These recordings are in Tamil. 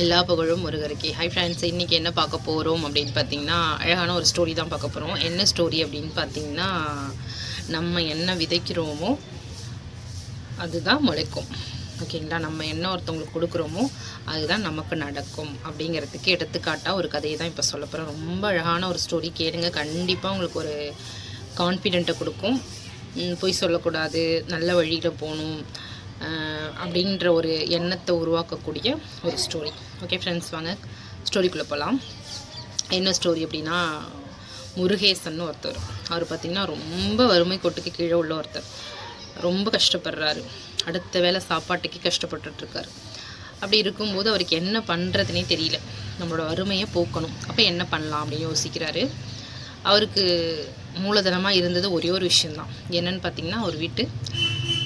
எல்லா புகழும் முருகருக்கு. ஹை ஃப்ரெண்ட்ஸ் இன்றைக்கி என்ன பார்க்க போகிறோம் அப்படின்னு பார்த்தீங்கன்னா அழகான ஒரு ஸ்டோரி தான் பார்க்க போகிறோம் என்ன ஸ்டோரி அப்படின்னு பார்த்தீங்கன்னா நம்ம என்ன விதைக்கிறோமோ அதுதான் முளைக்கும். ஓகேங்களா நம்ம என்ன ஒருத்தவங்களுக்கு கொடுக்குறோமோ அதுதான் நமக்கு நடக்கும் அப்படிங்கிறதுக்கு எடுத்துக்காட்டாக ஒரு கதையை தான் இப்போ சொல்ல போகிறோம் ரொம்ப அழகான ஒரு ஸ்டோரி கேளுங்க. கண்டிப்பாக உங்களுக்கு ஒரு கான்ஃபிடென்ட்டை கொடுக்கும். போய் பொய் சொல்லக்கூடாது. நல்ல வழியில் போகணும். அப்படின்ற ஒரு எண்ணத்தை உருவாக்கக்கூடிய ஒரு ஸ்டோரி ஓகே ஃப்ரெண்ட்ஸ் வாங்க. ஸ்டோரிக்குள்ளே போகலாம் என்ன ஸ்டோரி அப்படின்னா முருகேசன் ஒருத்தர். அவர் பார்த்திங்கன்னா ரொம்ப வறுமை கோட்டுக்கு கீழே உள்ள ஒருத்தர். ரொம்ப கஷ்டப்படுறாரு. அடுத்த வேளை சாப்பாட்டுக்கு கஷ்டப்பட்டுருக்காரு அப்படி இருக்கும்போது அவருக்கு என்ன பண்ணுறதுனே தெரியல. நம்மளோட வறுமையை போக்கணும். அப்போ என்ன பண்ணலாம் அப்படின்னு யோசிக்கிறாரு. அவருக்கு மூலதனமாக இருந்தது ஒரே ஒரு விஷயந்தான் என்னன்னு பார்த்தீங்கன்னா அவர் வீட்டு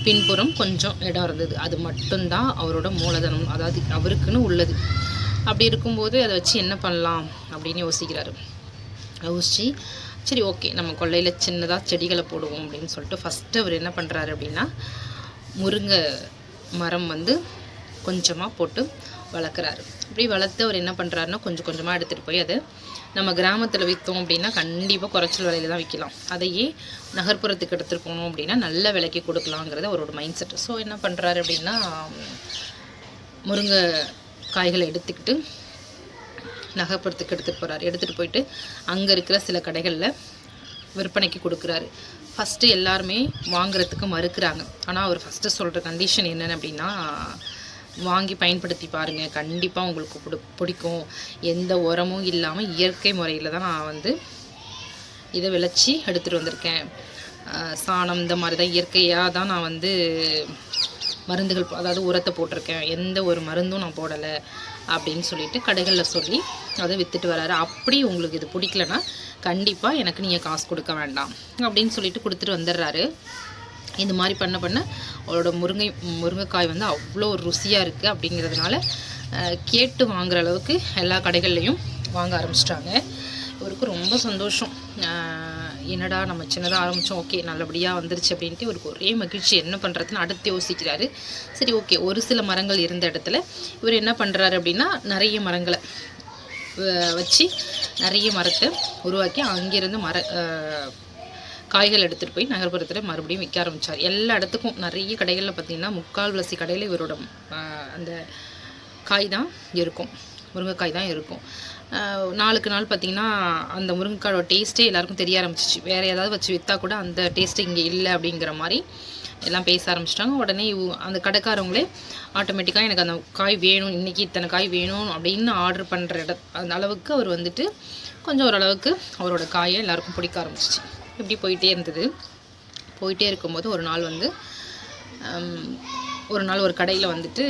பின்புறம் கொஞ்சம் இடம் இருந்தது. அது மட்டும்தான் அவரோட மூலதனம். அதாவது அவருக்குன்னு உள்ளது. அப்படி இருக்கும்போது அதை வச்சு என்ன பண்ணலாம் அப்படின்னு யோசிக்கிறாரு. யோசிச்சு சரி ஓகே நம்ம கொல்லையில் சின்னதாக செடிகளை போடுவோம் அப்படின்னு சொல்லிட்டு ஃபஸ்ட்டு அவர் என்ன பண்ணுறாரு அப்படின்னா முருங்கை மரம் வந்து கொஞ்சமாக போட்டு வளர்க்குறாரு. இப்படி வளர்த்து அவர் என்ன பண்ணுறாருன்னா கொஞ்சம் கொஞ்சமாக எடுத்துகிட்டு போய் அதை நம்ம கிராமத்தில் விற்றோம் அப்படின்னா கண்டிப்பாக குறைச்சல் விலையில தான் விற்கலாம் அதையே நகர்ப்புறத்துக்கு எடுத்துகிட்டு போனோம் அப்படின்னா நல்ல விலைக்கு கொடுக்கலாங்கிறது அவரோட மைண்ட் செட் ஸோ என்ன பண்ணுறாரு அப்படின்னா முருங்கை காய்களை எடுத்துக்கிட்டு நகர்ப்புறத்துக்கு எடுத்துகிட்டு போகிறாரு எடுத்துகிட்டு போயிட்டு அங்கே இருக்கிற சில கடைகளில் விற்பனைக்கு கொடுக்குறாரு. ஃபஸ்ட்டு எல்லாருமே வாங்குறதுக்கு மறுக்கிறாங்க. ஆனால் அவர் ஃபஸ்ட்டு சொல்கிற கண்டிஷன் என்னென்னு அப்படின்னா வாங்கி பயன்படுத்தி பாருங்கள் கண்டிப்பாக உங்களுக்கு பிடி பிடிக்கும். எந்த உரமும் இல்லாமல் இயற்கை முறையில் தான் நான் வந்து இதை விளைச்சி எடுத்துகிட்டு வந்திருக்கேன். சாணம் இந்த மாதிரி தான் இயற்கையாக தான் நான் வந்து மருந்துகள் போ- அதாவது உரத்தை போட்டிருக்கேன். எந்த ஒரு மருந்தும் நான் போடலை அப்படின்னு சொல்லிட்டு கடைகளில் சொல்லி அதை விற்றுட்டு வராரு. அப்படி உங்களுக்கு இது பிடிக்கலனா கண்டிப்பாக எனக்கு நீங்கள் காசு கொடுக்க வேண்டாம் அப்படின்னு சொல்லிட்டு கொடுத்துட்டு வந்துடுறாரு. இந்த மாதிரி பண்ண பண்ண அவரோட முருங்கை முருங்கைக்காய் வந்து அவ்வளோ ருசியாக இருக்குது அப்படிங்கிறதுனால கேட்டு வாங்குற அளவுக்கு எல்லா கடைகள்லையும் வாங்க ஆரம்பிச்சிட்டாங்க. இவருக்கு ரொம்ப சந்தோஷம். என்னடா நம்ம சின்னதாக ஆரம்பித்தோம் ஓகே நல்லபடியாக வந்துருச்சு அப்படின்ட்டு இவருக்கு ஒரே மகிழ்ச்சி என்ன பண்ணுறதுன்னு அடுத்து யோசிக்கிறாரு. சரி ஓகே ஒரு சில மரங்கள் இருந்த இடத்துல இவர் என்ன பண்ணுறாரு அப்படின்னா நிறைய மரங்களை வச்சு நிறைய மரத்தை உருவாக்கி அங்கேருந்து மர காய்கள் எடுத்துகிட்டு போய் நகர்ப்புறத்தில் மறுபடியும் விற்க ஆரம்பித்தார் எல்லா இடத்துக்கும் நிறைய கடைகளில் பார்த்தீங்கன்னா முக்கால்வாசி கடையில் இவரோட அந்த காய் தான் இருக்கும். முருங்கைக்காய் தான் இருக்கும் நாளுக்கு நாள் பார்த்தீங்கன்னா அந்த முருங்கைக்காயோட டேஸ்ட்டே எல்லாருக்கும் தெரிய ஆரம்பிச்சிச்சு. வேறு ஏதாவது வச்சு விற்றா கூட அந்த டேஸ்ட்டு இங்கே இல்லை அப்படிங்கிற மாதிரி எல்லாம் பேச ஆரம்பிச்சிட்டாங்க. உடனே அந்த கடைக்காரவங்களே ஆட்டோமேட்டிக்காக எனக்கு அந்த காய் வேணும் இன்றைக்கி இத்தனை காய் வேணும் அப்படின்னு ஆர்டர் பண்ணுற இட அந்த அளவுக்கு அவர் வந்துட்டு கொஞ்சம் ஓரளவுக்கு அவரோட காயை எல்லாருக்கும் பிடிக்க ஆரம்பிச்சிச்சு. இப்படி போயிட்டே இருந்தது. போயிட்டே இருக்கும்போது ஒரு நாள் வந்து ஒரு நாள் ஒரு கடையில் வந்துட்டு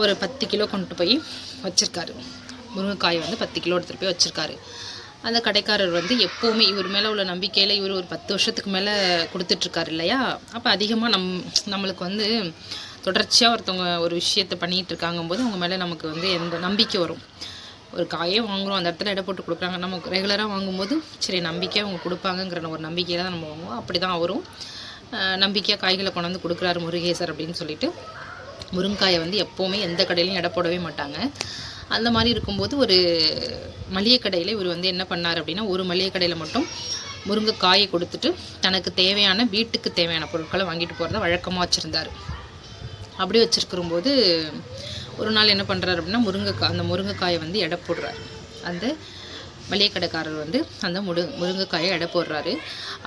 ஒரு பத்து கிலோ கொண்டு போய் வச்சுருக்காரு. முருங்கைக்காய் வந்து பத்து கிலோ எடுத்துகிட்டு போய் வச்சுருக்காரு. அந்த கடைக்காரர் வந்து எப்போவுமே இவர் மேலே உள்ள நம்பிக்கையில் இவர் ஒரு பத்து வருஷத்துக்கு மேலே கொடுத்துட்ருக்காரு இல்லையா? அப்போ அதிகமாக நம் நம்மளுக்கு வந்து தொடர்ச்சியாக ஒருத்தவங்க ஒரு விஷயத்தை பண்ணிகிட்டு இருக்காங்கும்போது அவங்க மேலே நமக்கு வந்து எந்த நம்பிக்கை வரும். ஒரு காயே வாங்குறோம் அந்த இடத்துல எடை போட்டு கொடுக்குறாங்க. நம்ம ரெகுலராக வாங்கும்போது சரி நம்பிக்கையாக அவங்க கொடுப்பாங்கங்கிற ஒரு நம்பிக்கையில் தான் நம்ம வாங்குவோம். அப்படி தான் அவரும் நம்பிக்கையாக காய்களை கொண்டாந்து கொடுக்குறாரு முருகேசர் அப்படின்னு சொல்லிட்டு. முருங்காயை வந்து எப்போவுமே எந்த கடையிலையும் எடை போடவே மாட்டாங்க. அந்த மாதிரி இருக்கும்போது ஒரு மளிகை கடையில் இவர் வந்து என்ன பண்ணார் அப்படின்னா ஒரு மளிகை கடையில் மட்டும் முருங்கைக்காயை கொடுத்துட்டு தனக்கு தேவையான வீட்டுக்கு தேவையான பொருட்களை வாங்கிட்டு போகிறத வழக்கமாக வச்சுருந்தார். அப்படி வச்சிருக்கிறம்போது ஒரு நாள் என்ன பண்ணுறாரு அப்படின்னா முருங்கைக்காய் அந்த முருங்கைக்காயை வந்து எடை போடுறாரு. அந்த மளிகை கடைக்காரர் வந்து அந்த முரு முருங்கைக்காயை எடை போடுறாரு.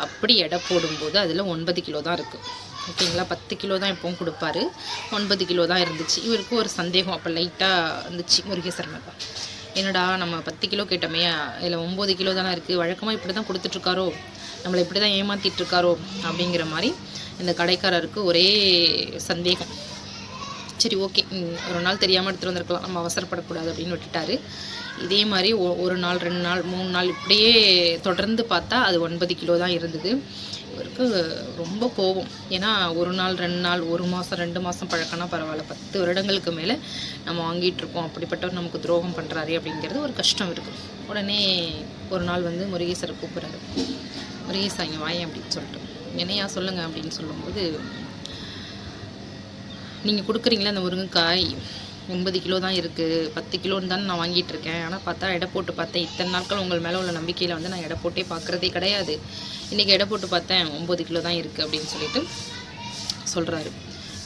அப்படி எடை போடும்போது அதில் ஒன்பது கிலோ தான் இருக்குது ஓகேங்களா? பத்து கிலோ தான் இப்போவும் கொடுப்பாரு. ஒன்பது கிலோ தான் இருந்துச்சு. இவருக்கு ஒரு சந்தேகம். அப்போ லைட்டாக இருந்துச்சு முருகேசர் என்னடா நம்ம பத்து கிலோ கேட்டோமே இதில் ஒம்பது கிலோ தானே இருக்குது வழக்கமாக இப்படி தான் கொடுத்துட்ருக்காரோ? நம்மளை இப்படி தான் ஏமாற்றிட்டுருக்காரோ அப்படிங்கிற மாதிரி இந்த கடைக்காரருக்கு ஒரே சந்தேகம். சரி ஓகே. ஒரு நாள் தெரியாமல் எடுத்துகிட்டு வந்திருக்கலாம். நம்ம அவசரப்படக்கூடாது அப்படின்னு விட்டுட்டாரு. இதே மாதிரி ஒரு நாள் ரெண்டு நாள் மூணு நாள் இப்படியே தொடர்ந்து பார்த்தா அது ஒன்பது கிலோ தான் இருந்தது. இவருக்கு ரொம்ப கோபம். ஏன்னா ஒரு நாள் ரெண்டு நாள் ஒரு மாதம் ரெண்டு மாதம் பழக்கம்னா பரவாயில்ல. பத்து வருடங்களுக்கு மேலே நம்ம வாங்கிட்டு இருக்கோம். அப்படிப்பட்டவர் நமக்கு துரோகம் பண்ணுறாரு அப்படிங்கிறது ஒரு கஷ்டம் இருக்குது உடனே ஒரு நாள் வந்து முருகேசரை கூப்பிட்றாரு. முருகேசா இங்கே வாயேன் அப்படின்னு சொல்லிட்டு. என்னையா சொல்லுங்கள் அப்படின்னு சொல்லும்போது நீங்கள் கொடுக்குறீங்களா அந்த முருங்கைக்காய்? ஒன்பது கிலோ தான் இருக்குது பத்து கிலோன்னு தானே நான் வாங்கிட்டு இருக்கேன் ஆனால் பார்த்தா எடை போட்டு பார்த்தேன். இத்தனை நாட்கள் உங்கள் மேலே உள்ள நம்பிக்கையில் வந்து நான் எடை போட்டே பார்க்குறதே கிடையாது. இன்றைக்கி எடை போட்டு பார்த்தேன். ஒம்பது கிலோ தான் இருக்குது அப்படின்னு சொல்லிட்டு சொல்கிறாரு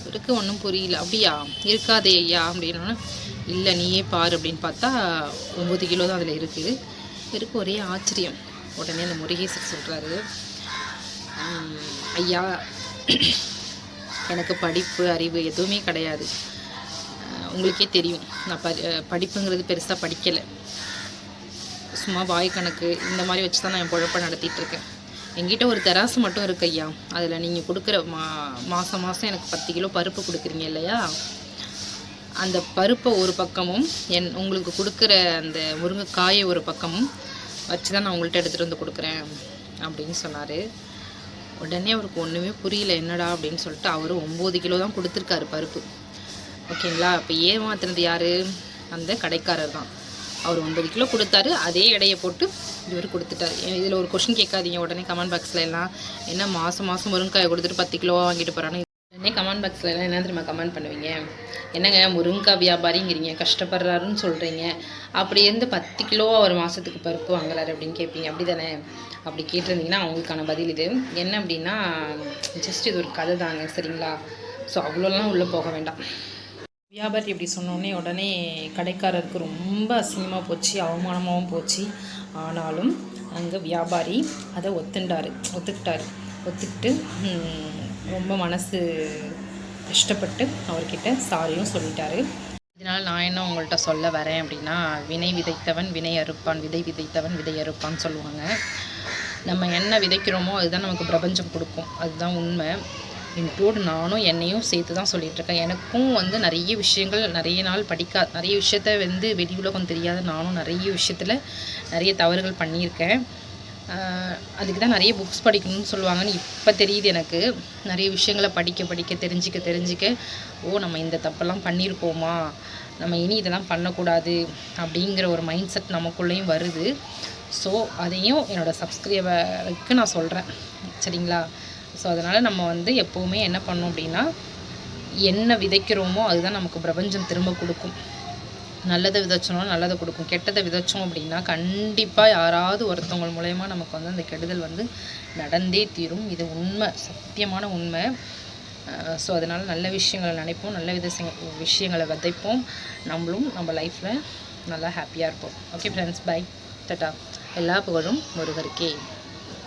இவருக்கு ஒன்றும் புரியல. அப்படியா? இருக்காதே ஐயா. அப்படின்னா இல்லை நீயே பாரு. அப்படின்னு பார்த்தா ஒம்பது கிலோ தான் அதில் இருக்குது இவருக்கு ஒரே ஆச்சரியம். உடனே அந்த முருகேசர் சொல்கிறாரு ஐயா எனக்கு படிப்பு அறிவு எதுவுமே கிடையாது. உங்களுக்கே தெரியும். நான் ப படிப்புங்கிறது பெருசாக படிக்கலை. சும்மா வாய் கணக்கு இந்த மாதிரி வச்சு தான் நான் என் பொழப்ப நடத்திட்டுருக்கேன் இருக்கேன். ஒரு தெராசு மட்டும் இருக்கு ஐயா. அதில் நீங்கள் கொடுக்குற மா மாதம் மாதம் எனக்கு பத்து கிலோ பருப்பு கொடுக்குறீங்க இல்லையா? அந்த பருப்பை ஒரு பக்கமும் என் உங்களுக்கு கொடுக்குற அந்த முருங்கைக்காயை ஒரு பக்கமும் வச்சு தான் நான் உங்கள்கிட்ட எடுத்துகிட்டு வந்து கொடுக்குறேன் அப்படின்னு சொன்னார். உடனே அவருக்கு ஒன்றுமே புரியல என்னடா? அப்படின்னு சொல்லிட்டு அவர் ஒம்பது கிலோ தான் கொடுத்துருக்காரு பருப்பு. ஓகேங்களா? இப்போ ஏமாத்தினது யார்? அந்த கடைக்காரர் தான். அவர் ஒன்பது கிலோ கொடுத்தாரு. அதே எடையை போட்டு இவர் கொடுத்துட்டாரு. இதில் ஒரு கொஷின் கேட்காதீங்க. உடனே கமெண்ட் பாக்ஸில் எல்லாம் என்ன மாதம் மாதம் முருங்காயை கொடுத்துட்டு பத்து கிலோ வாங்கிட்டு போகிறான்னு உடனே கமெண்ட் பாக்ஸில் எல்லாம் என்ன தெரியுமா கமெண்ட் பண்ணுவீங்க? என்னங்க முருங்காய் வியாபாரிங்கிறீங்க கஷ்டப்படுறாருன்னு சொல்கிறீங்க அப்படி இருந்து பத்து கிலோ ஒரு மாதத்துக்கு பருப்பு வாங்குறாரு அப்படின்னு கேட்பீங்க அப்படி தானே அப்படி கேட்டிருந்தீங்கன்னா அவங்களுக்கான பதில் இது. என்ன அப்படின்னா ஜஸ்ட் இது ஒரு கதை தாங்க சரிங்களா? ஸோ அவ்வளோலாம் உள்ளே போக வேண்டாம். வியாபாரி இப்படி சொன்னோடனே உடனே கடைக்காரருக்கு ரொம்ப அசிங்கமாக போச்சு அவமானமாகவும் போச்சு. ஆனாலும் அங்கே வியாபாரி அதை ஒத்துண்டாரு ஒத்துக்கிட்டாரு. ஒத்துக்கிட்டு ரொம்ப மனசு கஷ்டப்பட்டு அவர்கிட்ட சாரியும் சொல்லிட்டாரு. இதனால் நான் என்ன உங்கள்கிட்ட சொல்ல வரேன் அப்படின்னா வினை விதைத்தவன் வினை அறுப்பான் விதை விதைத்தவன் விதை அறுப்பான்னு சொல்லுவாங்க. நம்ம என்ன விதைக்கிறோமோ அதுதான் நமக்கு பிரபஞ்சம் கொடுக்கும். அதுதான் உண்மை. இன்க்ளூட் நானும் என்னையும் சேர்த்து தான் சொல்லிகிட்ருக்கேன் எனக்கும் வந்து நிறைய விஷயங்கள் நிறைய நாள் படிக்கா நிறைய விஷயத்த வந்து வெளி உலகம் தெரியாத நானும் நிறைய விஷயத்தில் நிறைய தவறுகள் பண்ணியிருக்கேன். அதுக்கு தான் நிறைய புக்ஸ் படிக்கணும்னு சொல்லுவாங்கன்னு இப்போ தெரியுது எனக்கு. நிறைய விஷயங்களை படிக்க படிக்க தெரிஞ்சிக்க தெரிஞ்சிக்க ஓ நம்ம இந்த தப்பெல்லாம் பண்ணியிருக்கோமா நம்ம இனி இதெல்லாம் பண்ணக்கூடாது அப்படிங்கிற ஒரு மைண்ட் செட் நமக்குள்ளேயும் வருது. ஸோ அதையும் என்னோடய சப்ஸ்கிரைபருக்கு நான் சொல்கிறேன் சரிங்களா? ஸோ அதனால் நம்ம வந்து எப்போவுமே என்ன பண்ணோம் அப்படின்னா என்ன விதைக்கிறோமோ அதுதான் நமக்கு பிரபஞ்சம் திரும்ப கொடுக்கும். நல்லதை விதைச்சோம்னா நல்லதை கொடுக்கும். கெட்டதை விதைச்சோம் அப்படின்னா கண்டிப்பாக யாராவது ஒருத்தவங்க மூலயமா நமக்கு வந்து அந்த கெடுதல் வந்து நடந்தே தீரும். இது உண்மை சத்தியமான உண்மை. ஸோ அதனால் நல்ல விஷயங்களை நினைப்போம் நல்ல வித விஷயங்களை விதைப்போம். நம்மளும் நம்ம லைஃப்பில் நல்லா ஹாப்பியாக இருப்போம். ஓகே ஃப்ரெண்ட்ஸ் பை டட்டா எல்லா புகழும் முருகருக்கே.